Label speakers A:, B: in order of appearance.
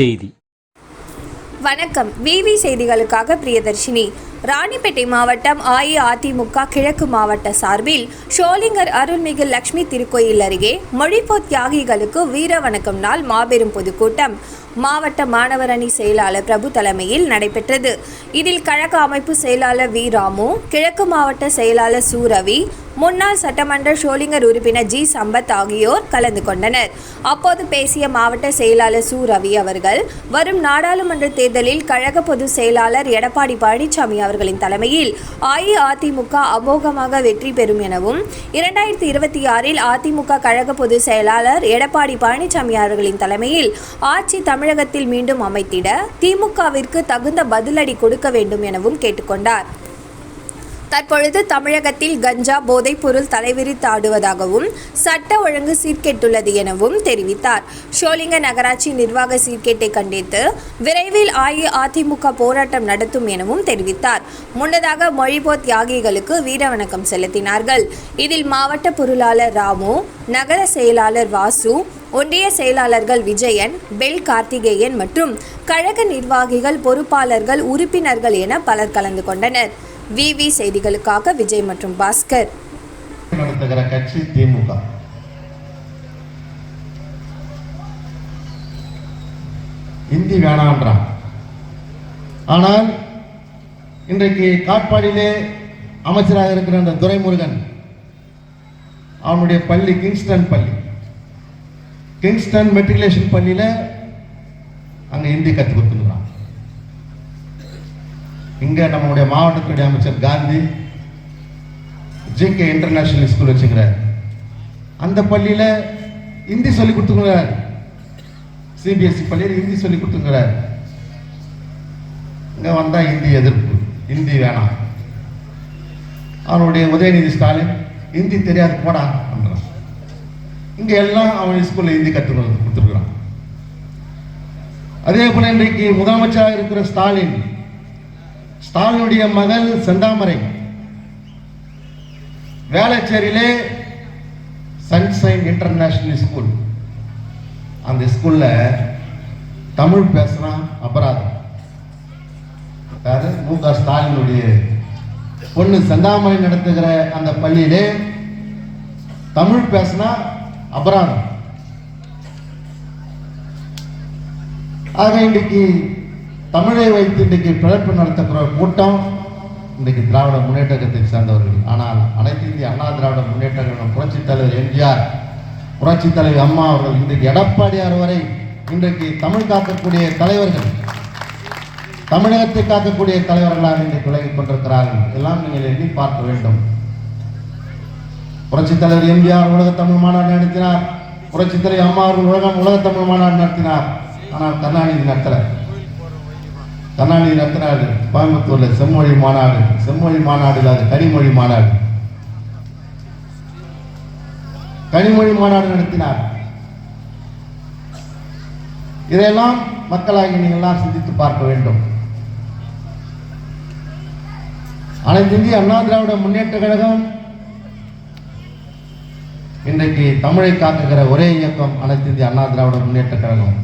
A: செய்தி.
B: வணக்கம். விவி செய்திகளுக்காக பிரியதர்ஷினி. ராணிப்பேட்டை மாவட்டம் அஇஅதிமுக கிழக்கு மாவட்ட சார்பில் ஷோலிங்கர் அருள்மிகு லட்சுமி திருக்கோயில் அருகே மொழிப்போ தியாகிகளுக்கு வீர வணக்கம் நாள் மாபெரும் பொதுக்கூட்டம். மாவட்ட மாணவர் அணி செயலாளர் பிரபு தலைமையில் நடைபெற்றது. இதில் கழக அமைப்பு செயலாளர் வி. ராமு கிழக்கு மாவட்ட செயலாளர் சூரவி முன்னாள் சட்டமன்ற ஷோலிங்கர் உறுப்பினர் ஜி. சம்பத் ஆகியோர் கலந்து கொண்டனர். அப்போது பேசிய மாவட்ட செயலாளர் சு. ரவி அவர்கள் வரும் நாடாளுமன்ற தேர்தலில் கழக பொதுச் செயலாளர் எடப்பாடி பழனிசாமி அவர்களின் தலைமையில் அஇஅதிமுக அமோகமாக வெற்றி பெறும் எனவும் இரண்டாயிரத்தி இருபத்தி ஆறில் அதிமுக கழக பொதுச் செயலாளர் எடப்பாடி பழனிசாமி அவர்களின் தலைமையில் ஆட்சி தமிழ் தமிழகத்தில் மீண்டும் அமைத்திட திமுகவிற்கு தகுந்த பதிலடி கொடுக்க வேண்டும் எனவும் கேட்டுக்கொண்டார். தற்பொழுது தமிழகத்தில் கஞ்சா போதைப்பொருள் தலைவிரித்தாடுவதாகவும் சட்ட ஒழுங்கு சீர்கெட்டுள்ளது எனவும் தெரிவித்தார். ஷோலிங்க நகராட்சி நிர்வாக சீர்கேட்டை கண்டித்து விரைவில் அஇஅதிமுக போராட்டம் நடத்தும் எனவும் தெரிவித்தார். முன்னதாக மொழிபோ தியாகிகளுக்கு வீரவணக்கம் செலுத்தினார்கள். இதில் மாவட்ட பொருளாளர் ராமு நகர செயலாளர் வாசு ஒன்றிய செயலாளர்கள் விஜயன் பெல் கார்த்திகேயன் மற்றும் கழக நிர்வாகிகள் பொறுப்பாளர்கள் உறுப்பினர்கள் என பலர் கலந்து கொண்டனர். விவி செய்திகளுக்காக விஜய் மற்றும் பாஸ்கர்.
C: நடத்துகிற கட்சி திமுக. இந்தி வேணான்றான் ஆனால் இன்றைக்கு காட்பாடியிலே அமைச்சராக இருக்கிற அந்த துரைமுருகன் அவனுடைய பள்ளி கிங்ஸ்டன் பள்ளி. கிங்ஸ்டன் மெட்ரிகுலேஷன் பள்ளியில் அங்கே ஹிந்தி கற்றுக் கொடுத்தோம் இங்கே நம்முடைய மாவட்டத்துடைய அமைச்சர் காந்தி ஜிகே இன்டர்நேஷ்னல் ஸ்கூல் வச்சுக்கிறார். அந்த பள்ளியில் ஹிந்தி சொல்லி கொடுத்துக்கிறார். சிபிஎஸ்சி பள்ளியில் ஹிந்தி சொல்லி கொடுத்துக்கிறார். இங்கே வந்தால் ஹிந்தி எதிர்ப்பு. ஹிந்தி வேணாம். அவனுடைய உதயநிதி ஸ்டாலின் ஹிந்தி தெரியாது போடா பண்ணுறான் இங்கே எல்லாம் அவன் ஸ்கூலில் ஹிந்தி கற்றுக் கொடுத்துருக்குறான் அதே போல் இன்றைக்கு முதலமைச்சராக இருக்கிற ஸ்டாலின் ஸ்டாலினுடைய மகள் செந்தாமரை. வேளச்சேரியிலே சன்ஷைன் இன்டர்நேஷனல் ஸ்கூல். அந்த ஸ்கூல்ல தமிழ் பேசுனா அபராதம். யாரு மு க ஸ்டாலினுடைய பொண்ணு செந்தாமரை நடத்துகிற அந்த பள்ளியிலே தமிழ் பேசினா அபராதம். ஆக இன்றைக்கு தமிழை வைத்து இன்றைக்கு பிழைப்பு நடத்தப்படுற கூட்டம் இன்றைக்கு திராவிட முன்னேற்றத்தை சார்ந்தவர்கள். சேர்ந்தவர்கள் ஆனால் அனைத்து இந்திய அண்ணா திராவிட முன்னேற்ற கழகம் புரட்சித் தலைவர் எம்ஜிஆர் புரட்சித் தலைவர் அம்மா அவர்கள் இன்றைக்கு எடப்பாடியார் வரை இன்றைக்கு தமிழ் காக்கக்கூடிய தலைவர்கள் தமிழகத்தை காக்கக்கூடிய தலைவர்களாக இன்றைக்கு விலகிக் கொண்டிருக்கிறார்கள். எல்லாம் நீங்கள் எண்ணி பார்க்க வேண்டும். புரட்சித் தலைவர் எம்ஜிஆர் உலக தமிழ் மாநாடு நடத்தினார். புரட்சித் தலைவர் அம்மா அவர்கள் உலகம் உலக தமிழ் மாநாடு நடத்தினார். ஆனால் கருணாநிதி நடத்தலை. கருணாநிதி ரத்தநாடு கோயம்புத்தூர்ல செம்மொழி மாநாடு செம்மொழி மாநாடு அது கனிமொழி மாநாடு. கனிமொழி மாநாடு நடத்தினார். இதையெல்லாம் மக்களாகி நீங்கள்லாம் சிந்தித்து பார்க்க வேண்டும். அனைத்து இந்திய அண்ணா திராவிட முன்னேற்ற கழகம் இன்றைக்கு தமிழை காக்குகிற ஒரே இயக்கம் அனைத்து இந்திய அண்ணா திராவிட முன்னேற்ற கழகம்.